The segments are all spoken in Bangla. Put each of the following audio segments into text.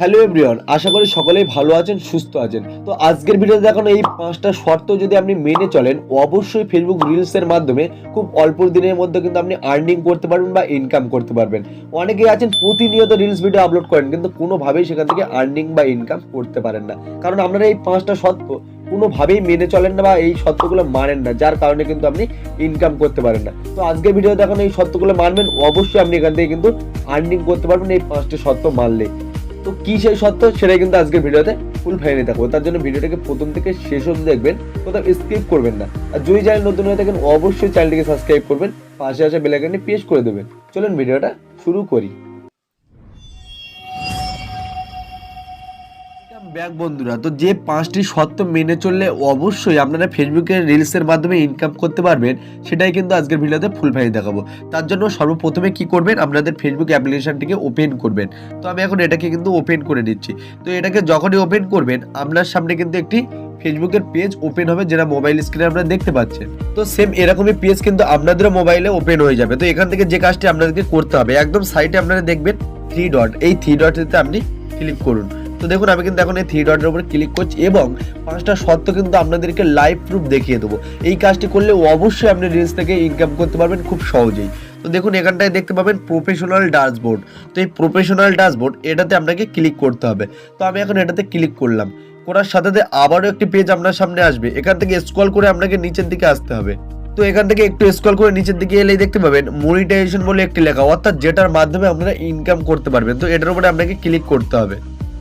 হ্যালো এভরিওয়ান আশা করি সকলেই ভালো আছেন, সুস্থ আছেন। তো আজকের ভিডিওতে দেখানো এই পাঁচটা শর্ত যদি আপনি মেনে চলেন, অবশ্যই ফেসবুক রিলসের মাধ্যমে খুব অল্প দিনের মধ্যে কিন্তু আপনি আর্নিং করতে পারবেন বা ইনকাম করতে পারবেন। অনেকেই আছেন, প্রতিনিয়ত রিলস ভিডিও আপলোড করেন, কিন্তু কোনোভাবেই সেখান থেকে আর্নিং বা ইনকাম করতে পারেন না। কারণ আপনারা এই পাঁচটা শর্ত কোনোভাবেই মেনে চলেন না বা এই শর্তগুলো মানেন না, যার কারণে কিন্তু আপনি ইনকাম করতে পারেন না। তো আজকের ভিডিও দেখানো এই শর্তগুলো মানবেন, অবশ্যই আপনি এখান থেকে কিন্তু আর্নিং করতে পারবেন এই পাঁচটি শর্ত মানলে। তো কি সেই সত্য সেটাই কিন্তু আজকের ভিডিওতে ফুল ফাইনে থাকব। তার জন্য ভিডিওটাকে প্রথম থেকে শেষ অবধি দেখবেন, কোথাও স্কিপ করবেন না। আর যদি চ্যানেল নতুন হয়ে থাকেন, অবশ্যই চ্যানেলটিকে সাবস্ক্রাইব করবেন, পাশে আসা বেলাইকানে প্রেস করে দেবেন। চলুন ভিডিওটা শুরু করি। ব্যাক বন্ধুরা, তো যে পাঁচটি শর্ত মেনে চললে অবশ্যই আপনারা ফেসবুকের রিলসের মাধ্যমে ইনকাম করতে পারবেন, সেটাই কিন্তু আজকের ভিডিওতে ফুল ফাইল দেখাবো। তার জন্য সর্বপ্রথমে কি করবেন? আপনাদের ফেসবুক অ্যাপ্লিকেশনটিকে ওপেন করবেন। তো আমি এখন এটাকে কিন্তু ওপেন করে দিচ্ছি তো এটাকে যখনই ওপেন করবেন, আপনার সামনে কিন্তু একটি ফেসবুকের পেজ ওপেন হবে, যেটা মোবাইল স্ক্রিনে আপনারা দেখতে পাচ্ছেন। তো সেম এরকমই পেজ কিন্তু আপনাদেরও মোবাইলে ওপেন হয়ে যাবে। তো এখান থেকে যে কাজটি আপনাদেরকে করতে হবে, একদম সাইটে আপনারা দেখবেন থ্রি ডট এই থ্রি ডটটিতে আপনি ক্লিক করুন। তো দেখুন, আমি কিন্তু এখন এই থ্রি ডটের উপরে ক্লিক করছি এবং পাঁচটা শর্ত কিন্তু আপনাদেরকে লাইভ প্রুফ দেখিয়ে দেবো। এই কাজটি করলে অবশ্যই আপনি রিলস থেকে ইনকাম করতে পারবেন খুব সহজেই। তো দেখুন, এখানটায় দেখতে পাবেন প্রফেশনাল ড্যাশবোর্ড তো এই প্রফেশনাল ড্যাশবোর্ড এটাতে আপনাকে ক্লিক করতে হবে। তো আমি এখন এটাতে ক্লিক করলাম। করার সাথে সাথে আবারও একটি পেজ আপনার সামনে আসবে। এখান থেকে স্ক্রল করে আপনাকে নিচের দিকে আসতে হবে। তো এখান থেকে একটু স্ক্রল করে নিচের দিকে এলেই দেখতে পাবেন মনিটাইজেশন বলে একটি লেখা, অর্থাৎ যেটার মাধ্যমে আপনারা ইনকাম করতে পারবেন। তো এটার উপরে আপনাকে ক্লিক করতে হবে।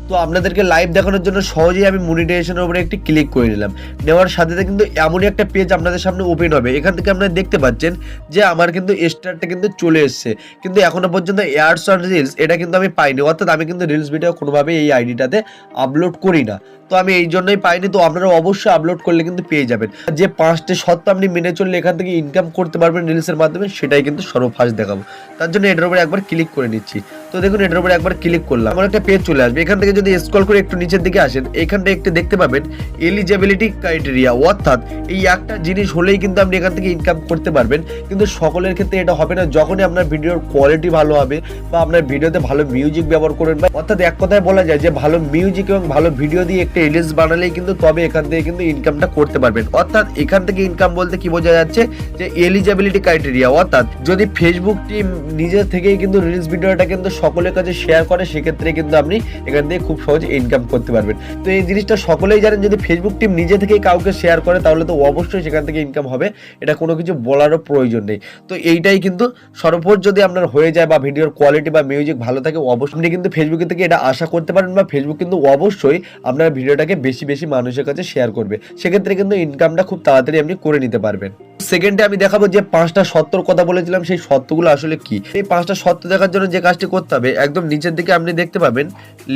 তো আপনাদেরকে লাইভ দেখানোর জন্য সহজেই আমি মনিটাইজেশনের উপরে একটি ক্লিক করে নিলাম। নেওয়ার সাথে সাথে কিন্তু এমনই একটা পেজ আপনাদের সামনে ওপেন হবে। এখান থেকে আপনারা দেখতে পাচ্ছেন যে আমার কিন্তু স্টারটা কিন্তু চলে এসছে। কিন্তু এখনও পর্যন্ত এয়ারস অন রিলস এটা কিন্তু আমি পাইনি। অর্থাৎ আমি কিন্তু রিলস ভিডিও কোনোভাবে এই আইডিটাতে আপলোড করি না। তো আমি এই জন্যই পাইনি। তো আপনারা অবশ্যই আপলোড করলে কিন্তু পেয়ে যাবেন। যে পাঁচটি সত্ত্ব আপনি মেনে চললে এখান থেকে ইনকাম করতে পারবেন রিলসের মাধ্যমে, সেটাই কিন্তু সর্বফার্স্ট দেখাবো। তার জন্য এটার উপরে একবার ক্লিক করে নিচ্ছি। তো দেখুন, এটার উপরে একবার ক্লিক করলাম। আমার একটা পেজ চলে আসবে। এখান থেকে যদি স্ক্রল করে একটু নিচের দিকে আসেন, এখানটা একটু দেখতে পাবেন এলিজিবিলিটি ক্রাইটেরিয়া অর্থাৎ এই একটা জিনিস হলেই কিন্তু আপনি এখান থেকে ইনকাম করতে পারবেন। কিন্তু সকলের ক্ষেত্রে এটা হবে না। যখনই আপনার ভিডিওর কোয়ালিটি ভালো হবে বা আপনার ভিডিওতে ভালো মিউজিক ব্যবহার করবেন বা অর্থাৎ এক কথায় বলা যায় যে ভালো মিউজিক এবং ভালো ভিডিও দিয়ে একটা রিলস বানালেই কিন্তু তবে এখান থেকে কিন্তু ইনকামটা করতে পারবেন। অর্থাৎ এখান থেকে ইনকাম বলতে কি বোঝা যাচ্ছে যে এলিজিবিলিটি ক্রাইটেরিয়া অর্থাৎ যদি ফেসবুক টিম নিজের থেকেই কিন্তু রিলস ভিডিওটা কিন্তু সকলের কাছে শেয়ার করে, সেক্ষেত্রে কিন্তু আপনি এখান থেকে খুব সহজে ইনকাম করতে পারবেন। তো এই জিনিসটা সকলেই জানেন, যদি ফেসবুক টিম নিজে থেকেই কাউকে শেয়ার করে, তাহলে তো অবশ্যই সেখান থেকে ইনকাম হবে। এটা কোনো কিছু বলারও প্রয়োজন নেই। তো এইটাই কিন্তু সর্বোচ্চ যদি আপনার হয়ে যায় বা ভিডিওর কোয়ালিটি বা মিউজিক ভালো থাকে, অবশ্যই আপনি কিন্তু ফেসবুকে থেকে এটা আশা করতে পারেন বা ফেসবুক কিন্তু অবশ্যই আপনার ভিডিওটাকে বেশি বেশি মানুষের কাছে শেয়ার করবে। সেক্ষেত্রে কিন্তু ইনকামটা খুব তাড়াতাড়ি আপনি করে নিতে পারবেন। সেকেন্ডে আমি দেখাবো যে পাঁচটা সত্যর কথা বলেছিলাম, সেই সত্যগুলো আসলে কি? এই পাঁচটা সত্য দেখার জন্য যে কাজটি করতে হবে, একদম নিচের দিকে আপনি দেখতে পাবেন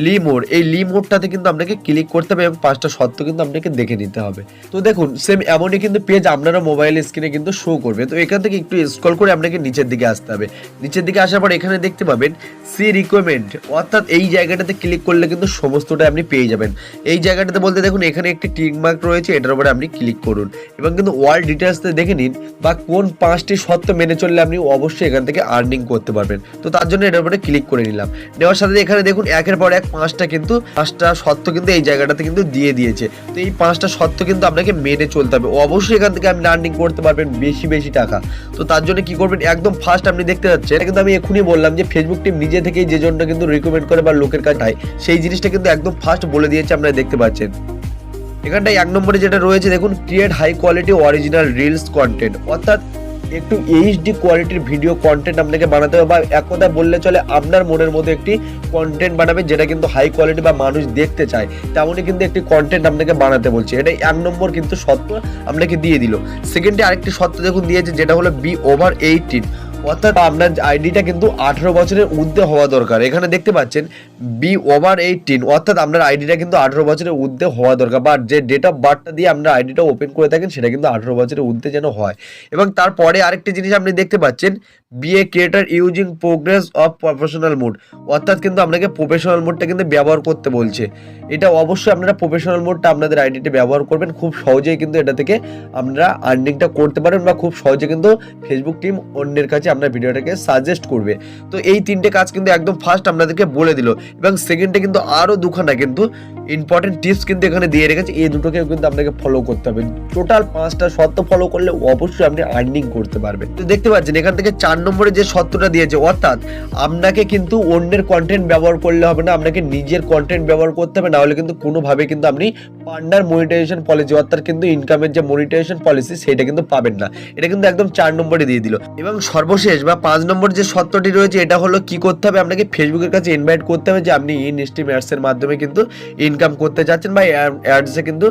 লি মোড। এই লি মোডটাতে কিন্তু আপনাকে ক্লিক করতে হবে এবং পাঁচটা সত্য কিন্তু আপনাকে দেখে নিতে হবে। তো দেখুন সেম এমনই কিন্তু পেজ আপনারা মোবাইল স্ক্রিনে কিন্তু শো করবে। তো এখান থেকে একটু স্ক্রল করে আপনাকে নিচের দিকে আসতে হবে। নিচের দিকে আসার পর এখানে দেখতে পাবেন সি রিকোয়েমেন্ট অর্থাৎ এই জায়গাটাতে ক্লিক করলে কিন্তু সমস্তটা আপনি পেয়ে যাবেন। এই জায়গাটাতে বলতে দেখুন, এখানে একটি টিক মার্ক রয়েছে, এটার উপরে আপনি ক্লিক করুন। এবং কিন্তু ওয়ার্ল্ড ডিটেলসতে দেখে নিন বা কোন পাঁচটি সত্য মেনে চললে আপনি অবশ্যই এখান থেকে আর্নিং করতে পারবেন। তো তার জন্য এটার উপরে ক্লিক করে নিলাম। নেওয়ার সাথে এখানে দেখুন, একের পর এক পাঁচটা কিন্তু, পাঁচটা সত্য কিন্তু এই জায়গাটাতে কিন্তু দিয়ে দিয়েছে। তো এই পাঁচটা সত্য কিন্তু আপনাকে মেনে চলতে হবে। অবশ্যই এখান থেকে আপনি আর্নিং করতে পারবেন বেশি বেশি টাকা। তো তার জন্য কি করবেন? একদম ফার্স্ট আপনি দেখতে পাচ্ছেন এটা কিন্তু আমি এখনই বললাম যে ফেসবুক টিম নিজে থেকেই যে জন্য কিন্তু রিকমেন্ড করে বা লোকের কাছে সেই জিনিসটা কিন্তু একদম ফার্স্ট বলে দিয়েছে আপনারা দেখতে পাচ্ছেন। এখানটায় এক নম্বরে যেটা রয়েছে, দেখুন create high quality original reels content অর্থাৎ একটু এইচডি কোয়ালিটির ভিডিও কন্টেন্ট আপনাকে বানাতে হবে, বা এক কথায় বললে চলে, আপনার মনের মতো একটি কন্টেন্ট বানাবে যেটা কিন্তু হাই কোয়ালিটি বা মানুষ দেখতে চায়। তেমনই কিন্তু একটি কন্টেন্ট আপনাকে বানাতে বলছে। এটা এক নম্বর কিন্তু সত্য আপনাকে দিয়ে দিল। সেকেন্ডে আরেকটি সত্য দেখুন দিয়েছে, যেটা হলো বি ওভার এইটিন অর্থাৎ আপনার আইডিটা কিন্তু আঠেরো বছরের ঊর্ধ্বে হওয়া দরকার। এখানে দেখতে পাচ্ছেন বি ওভার এইটিন, অর্থাৎ আপনার আইডিটা কিন্তু আঠেরো বছরের ঊর্ধ্বে হওয়া দরকার বা যে ডেট অফ বার্থটা দিয়ে আপনার আইডিটা ওপেন করে থাকেন, সেটা কিন্তু আঠেরো বছরের ঊর্ধ্বে যেন হয়। এবং তারপরে আরেকটি জিনিস আপনি দেখতে পাচ্ছেন be a creator using progress of professional mode অর্থাৎ কিন্তু আপনাকে প্রফেশনাল মোডটা কিন্তু ব্যবহার করতে বলছে। এটা অবশ্যই আপনারা প্রফেশনাল মোডটা আপনাদের আইডিতে ব্যবহার করবেন, খুব সহজেই কিন্তু এটা থেকে আপনারা আর্নিংটা করতে পারেন বা খুব সহজে কিন্তু ফেসবুক টিম অন্যের কাছে কাছে আপনার ভিডিওটাকে সাজেস্ট করবে। তো এই তিনটে কাজ কিন্তু একদম ফার্স্ট আপনাদেরকে বলে দিল। এবং সেকেন্ডে কিন্তু আরও দুখানা কিন্তু ইম্পর্টেন্ট টিপস কিন্তু এখানে দিয়ে রেখেছে। এই দুটোকে কিন্তু আপনাকে ফলো করতে হবে। টোটাল পাঁচটা শর্ত ফলো করলে অবশ্যই আপনি আর্নিং করতে পারবেন। তো দেখতে পাচ্ছেন, এখান থেকে চার নম্বরে যে শর্তটা দিয়েছে, অর্থাৎ আপনাকে কিন্তু অন্যের কন্টেন্ট ব্যবহার করলে হবে না, আপনাকে নিজের কন্টেন্ট ব্যবহার করতে হবে না হলে কিন্তু কোনোভাবে কিন্তু আপনি পান্ডার মনিটাইজেশন পলিসি অর্থাৎ কিন্তু ইনকামের যে মনিটাইজেশন পলিসি সেটা কিন্তু পাবেন না। এটা কিন্তু একদম চার নম্বরে দিয়ে দিল। এবং সর্বশেষ বা পাঁচ নম্বর যে শর্তটি রয়েছে, এটা হলো কি করতে হবে? আপনাকে ফেসবুকের কাছে ইনভাইট করতে হবে যে, আপনি ইন স্ট্রিম অ্যাডসের মাধ্যমে কিন্তু ইনকাম করতে যাচ্ছেন বা অ্যাডসে কিন্তু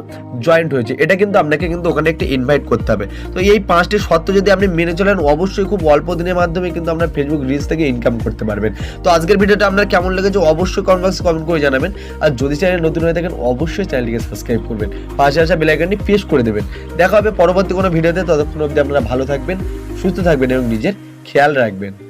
জয়েন্ট হয়েছে। এটা কিন্তু আপনাকে কিন্তু ওখানে একটি ইনভাইট করতে হবে। তো এই পাঁচটি শর্ত যদি আপনি মেনে চলেন, অবশ্যই খুব অল্প দিনের মাধ্যমে কিন্তু আপনার ফেসবুক রিলস থেকে ইনকাম করতে পারবেন। তো আজকের ভিডিওটা আপনার কেমন লেগেছে, অবশ্যই কমেন্ট বক্সে কমেন্ট করে জানাবেন। আর যদি চ্যানেল নতুন হয়ে থাকেন, অবশ্যই চ্যানেলটিকে সাবস্ক্রাইব করবেন। পাশে আসা বেলাইকনটি প্রেস করে দেবেন। দেখা হবে পরবর্তী কোনো ভিডিওতে, ততক্ষণ অবধি আপনারা ভালো থাকবেন, সুস্থ থাকবেন এবং নিজের খেয়াল রাখবেন।